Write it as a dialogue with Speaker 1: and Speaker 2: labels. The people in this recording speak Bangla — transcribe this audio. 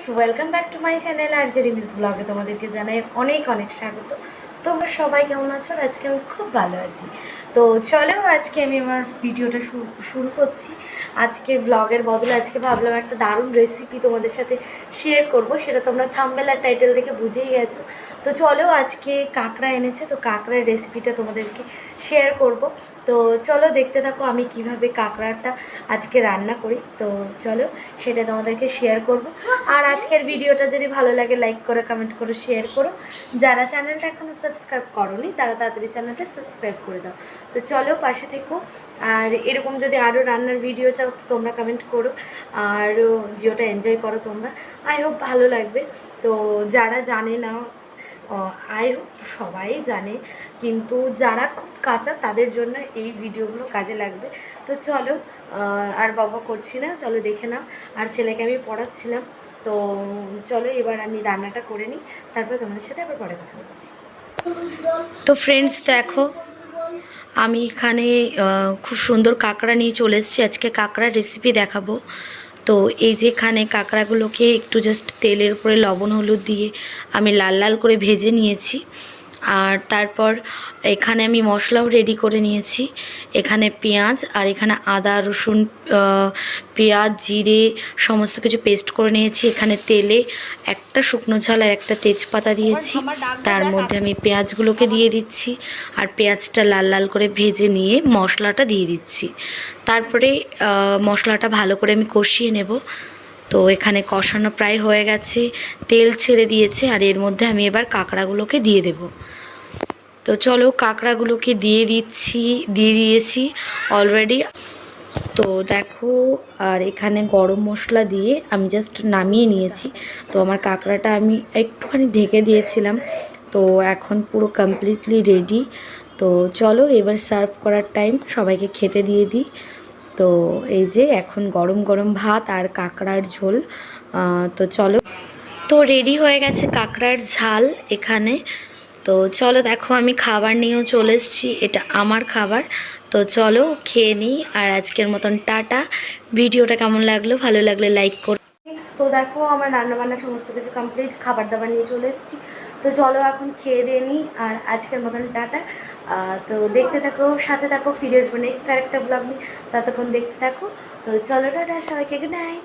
Speaker 1: Guys welcome back to my channel R Jerry miss ব্লগে তোমাদেরকে জানাই অনেক অনেক স্বাগত। তোমরা সবাই কেমন আছো? আজকে আমি খুব ভালো আছি। তো চলেও আজকে আমি আমার ভিডিওটা শুরু করছি। আজকে ব্লগের বদলে আজকে ভাবলাম একটা দারুণ রেসিপি তোমাদের সাথে শেয়ার করব। সেটা তোমরা থাম্বেল আর টাইটেল দেখে বুঝেই গেছো। তো চলো আজকে কাঁকড়া এনেছে, তো কাঁকড়ার রেসিপিটা তোমাদেরকে শেয়ার করব। তো চলো দেখতে থাকো আমি কীভাবে কাঁকড়াটা আজকে রান্না করি। তো চলো সেটা তোমাদেরকে শেয়ার করব। আর আজকের ভিডিওটা যদি ভালো লাগে লাইক করো কমেন্ট করো শেয়ার করো। যারা চ্যানেলটা এখনও সাবস্ক্রাইব করোনি, তারা তাড়াতাড়ি চ্যানেলটা সাবস্ক্রাইব করে দাও। তো চলো পাশে থেকো। আর এরকম যদি আরও রান্নার ভিডিও চাও তোমরা কমেন্ট করো। আর যেটা এনজয় করো তোমরা। আই হোপ ভালো লাগবে। তো যারা জানে না আই সবাই জানে, কিন্তু যারা খুব কাঁচা, তাদের জন্য এই ভিডিওগুলো কাজে লাগবে। তো চলো আর বাবা করছি না, চলো দেখে নাও। আর ছেলেকে আমি পড়াচ্ছিলাম, তো চলো এবার আমি রান্নাটা করে নিই, তারপর তোমাদের সাথে আবার পরে কথা বলছি। তো ফ্রেন্ডস দেখো, আমি এখানে খুব সুন্দর কাঁকড়া নিয়ে চলে এসেছি। আজকে কাঁকড়ার রেসিপি দেখাবো। তো এই যেখানে কাঁকড়াগুলোকে একটু জাস্ট তেলের উপরে লবণ, হলুদ দিয়ে আমি লাল লাল করে ভেজে নিয়েছি। আর তারপর এখানে আমি মশলাও রেডি করে নিয়েছি। এখানে পেঁয়াজ আর এখানে আদা রসুন পেঁয়াজ জিরে সমস্ত কিছু পেস্ট করে নিয়েছি। এখানে তেলে একটা শুকনো ঝাল আর একটা তেজপাতা দিয়েছি। তার মধ্যে আমি পেঁয়াজগুলোকে দিয়ে দিচ্ছি আর পেঁয়াজটা লাল লাল করে ভেজে নিয়ে মশলাটা দিয়ে দিচ্ছি। তারপরে মশলাটা ভালো করে আমি কষিয়ে নেব। তো এখানে কষানো প্রায় হয়ে গেছে। তেল ছেড়ে দিয়েছে আর এর মধ্যে আমি এবার কাঁকড়াগুলোকে দিয়ে দেব। তো চলো কাঁকড়াগুলোকে দিয়ে দিচ্ছি, দিয়ে দিয়েছি অলরেডি তো দেখো, আর এখানে গরম মশলা দিয়ে আমি জাস্ট নামিয়ে নিয়েছি। তো আমার কাঁকড়াটা আমি একটুখানি ঢেকে দিয়েছিলাম। তো এখন পুরো কমপ্লিটলি রেডি তো চলো এবার সার্ভ করার টাইম সবাইকে খেতে দিয়ে দিই। তো এই যে এখন গরম গরম ভাত আর কাঁকড়ার ঝোল। তো চলো। তো রেডি হয়ে গেছে কাঁকড়ার ঝাল এখানে। তো চলো দেখো, আমি খাবার নিয়েও চলে এসেছি। এটা আমার খাবার। তো চলো খেয়ে নিই আর আজকের মতন টাটা। ভিডিওটা কেমন লাগল? ভালো লাগলে লাইক করো। তো দেখো, আমার রান্নাবান্না সমস্ত কিছু কমপ্লিট খাবার দাবার নিয়ে চলে এসেছি। তো চলো এখন খেয়ে দিয়ে নিই আর আজকের মতন টাটা। তো দেখতে থাকো, সাথে থাকো, ফিরে আসব নেক্সট আরেকটা ব্লগ নিয়ে। ততক্ষণ দেখতে থাকো। তো চলো, টাটা, সবাইকে গুড নাইট